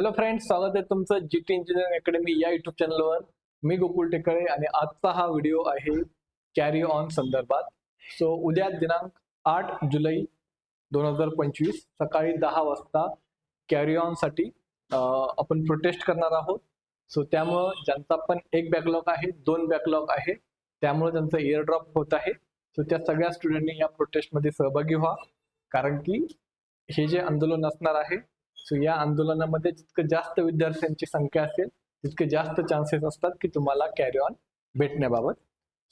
Hello friends स्वागत आहे तुमचं जी टी इंजिनिअरिंग अकॅडमी या युट्यूब चॅनलवर मी गोकुल टेकळे आणि आजचा हा व्हिडिओ आहे कॅरी ऑन संदर्भात. सो उद्या दिनांक आठ जुलै दोन हजार पंचवीस सकाळी दहा वाजता कॅरी ऑनसाठी आपण प्रोटेस्ट करणार आहोत. सो त्यामुळं ज्यांचा पण एक बॅकलॉग आहे दोन बॅकलॉग आहे त्यामुळे त्यांचं इयर ड्रॉप होत आहे. सो त्या सगळ्या स्टुडंटनी या प्रोटेस्टमध्ये सहभागी व्हा. कारण की हे जे आंदोलन असणार आहे सो या आंदोलनामध्ये जितकं जास्त विद्यार्थ्यांची संख्या असेल तितके जास्त चान्सेस असतात की तुम्हाला कॅरी ऑन भेटण्याबाबत.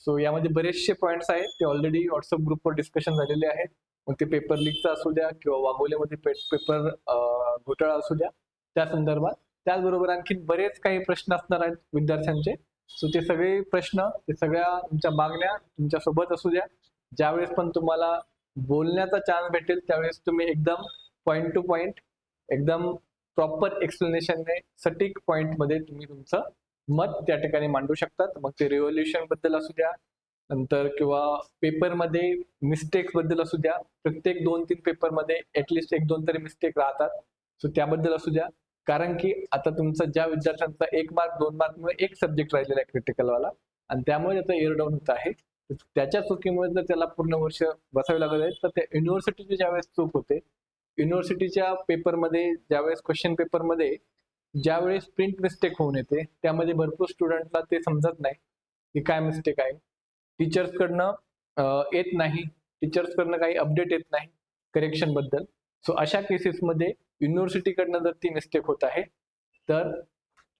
सो यामध्ये बरेचसे पॉईंट्स आहेत. ते ऑलरेडी व्हॉट्सअप ग्रुपवर डिस्कशन झालेले आहेत. मग ते पेपर लीकचा असू द्या किंवा वाघोलीमध्ये पेपर घोटाळा असू द्या त्या संदर्भात. त्याचबरोबर आणखी बरेच काही प्रश्न असणार आहेत विद्यार्थ्यांचे. सो ते सगळे प्रश्न ते सगळ्या तुमच्या मागण्या तुमच्यासोबत असू द्या. ज्यावेळेस पण तुम्हाला बोलण्याचा चान्स भेटेल त्यावेळेस तुम्ही एकदम पॉईंट टू पॉईंट एकदम प्रॉपर एक्सप्लेनेशनने सटीक पॉईंटमध्ये तुम्ही तुमचं मत त्या ठिकाणी मांडू शकतात मग ते रिव्होल्युशनबद्दल असू द्या नंतर किंवा पेपरमध्ये मिस्टेक्सबद्दल असू द्या प्रत्येक दोन तीन पेपरमध्ये ऍटलिस्ट एक दोन तरी मिस्टेक राहतात. सो त्याबद्दल असू द्या. कारण की आता तुमचा ज्या विद्यार्थ्यांचा एक मार्क दोन मार्कमुळे एक सब्जेक्ट राहिलेला आहे क्रिटिकलवाला आणि त्यामुळे त्याचा इयर डाऊन होत आहे. त्याच्या चुकीमुळे जर त्याला पूर्ण वर्ष बसावे लागत आहे तर त्या युनिव्हर्सिटीची ज्यावेळेस चूक होते युनिव्हर्सिटीच्या पेपरमध्ये ज्यावेळेस क्वेश्चन पेपरमध्ये ज्यावेळेस प्रिंट मिस्टेक होऊन येते त्यामध्ये भरपूर स्टुडंटला ते समजत नाही की काय मिस्टेक आहे. टीचर्सकडनं येत नाही. टीचर्सकडनं काही अपडेट येत नाही करेक्शनबद्दल. सो अशा केसेसमध्ये युनिव्हर्सिटीकडनं जर ती मिस्टेक होत आहे तर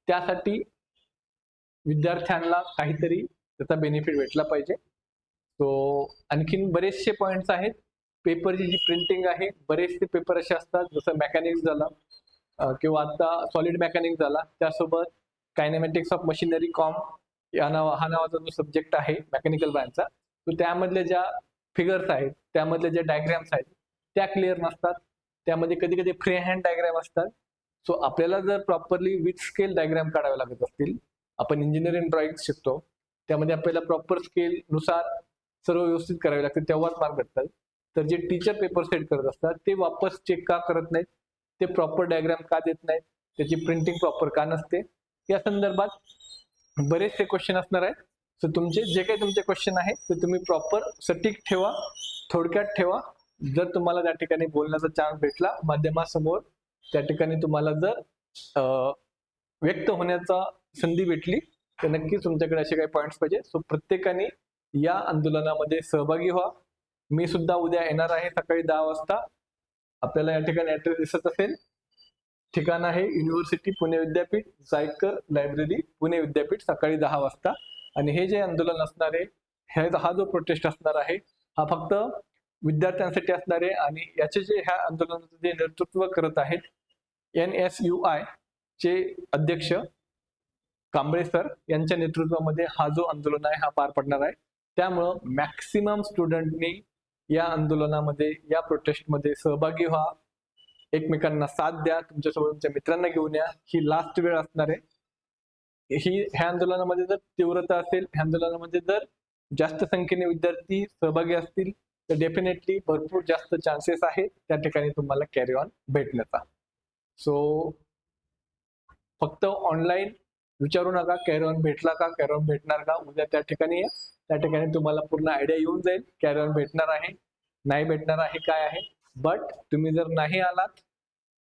त्यासाठी विद्यार्थ्यांना काहीतरी त्याचा बेनिफिट भेटला पाहिजे. सो आणखीन बरेचसे पॉईंट्स आहेत. पेपरची जी प्रिंटिंग आहे बरेचसे पेपर असे असतात जसं मेकॅनिक्स झाला किंवा आता सॉलिड मेकॅनिक्स झाला त्यासोबत कायनेमॅटिक्स ऑफ मशिनरी कॉम या नाव हा नावाचा जो सब्जेक्ट आहे मेकॅनिकल ब्रँडचा तो त्यामधल्या ज्या फिगर्स आहेत त्यामधल्या ज्या डायग्रॅम्स आहेत त्या क्लिअर नसतात. त्यामध्ये कधी कधी फ्री हँड डायग्रॅम असतात. सो आपल्याला जर प्रॉपरली विथ स्केल डायग्रॅम काढावे लागत असतील आपण इंजिनिअरिंग ड्रॉइंग शिकतो त्यामध्ये आपल्याला प्रॉपर स्केल नुसार सर्व व्यवस्थित करावे लागते तेव्हाच मार्क भेटतात. तर जे टीचर पेपर सेट करत असतात ते वापस चेक का करत नाहीत? ते प्रॉपर डायग्राम का देत नाहीत? त्याची प्रिंटिंग प्रॉपर का नसते? या संदर्भात बरेचसे क्वेश्चन असणार आहेत. सो तुमचे जे काही तुमचे क्वेश्चन आहेत ते तुम्ही प्रॉपर सटीक ठेवा थोडक्यात ठेवा. जर तुम्हाला त्या ठिकाणी बोलण्याचा चान्स भेटला माध्यमासमोर त्या ठिकाणी तुम्हाला जर व्यक्त होण्याचा संधी भेटली तर नक्कीच तुमच्याकडे असे काही पॉईंट्स पाहिजे. सो प्रत्येकाने या आंदोलनामध्ये सहभागी व्हा. मी सुद्धा उद्या येणार आहे सकाळी दहा वाजता. आपल्याला या ठिकाणी ऍड्रेस दिसत असेल. ठिकाण आहे युनिव्हर्सिटी पुणे विद्यापीठ जायकर लायब्ररी पुणे विद्यापीठ सकाळी दहा वाजता. आणि हे जे आंदोलन असणार आहे हा जो प्रोटेस्ट असणार आहे हा फक्त विद्यार्थ्यांसाठी असणार आहे आणि याचे जे ह्या आंदोलनाचं जे नेतृत्व करत आहेत एन एस यू आय चे अध्यक्ष कांबळे सर यांच्या नेतृत्वामध्ये हा जो आंदोलन आहे हा पार पडणार आहे. त्यामुळं मॅक्सिमम स्टुडंटनी या आंदोलनामध्ये या प्रोटेस्टमध्ये सहभागी व्हा. एकमेकांना साथ द्या. तुमच्यासोबत तुमच्या मित्रांना घेऊन या. ही लास्ट वेळ असणार आहे. ही ह्या आंदोलनामध्ये जर तीव्रता असेल ह्या आंदोलनामध्ये जर जास्त संख्येने विद्यार्थी सहभागी असतील तर डेफिनेटली भरपूर जास्त चान्सेस आहेत. त्या ठिकाणी तुम्हाला कॅरी ऑन भेटण्याचा. सो फक्त ऑनलाईन विचारू नका कॅरी ऑन भेटला का कॅरी ऑन भेटणार का? उद्या त्या ठिकाणी या. त्या ठिकाणी तुम्हाला पूर्ण आयडिया येऊन जाईल कॅरी ऑन भेटणार आहे नाही भेटणार आहे काय आहे. बट तुम्ही जर नाही आलात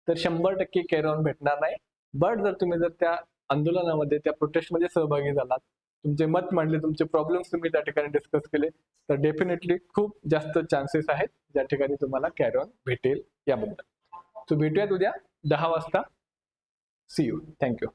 तर शंभर टक्के कॅरी ऑन भेटणार नाही. बट जर तुम्ही जर त्या आंदोलनामध्ये त्या प्रोटेस्टमध्ये सहभागी झालात तुमचे मत मांडले तुमचे प्रॉब्लेम्स तुम्ही त्या ठिकाणी डिस्कस केले तर डेफिनेटली खूप जास्त चान्सेस आहेत ज्या ठिकाणी तुम्हाला कॅरी ऑन भेटेल याबद्दल. सो भेटूयात उद्या दहा वाजता. C you thank you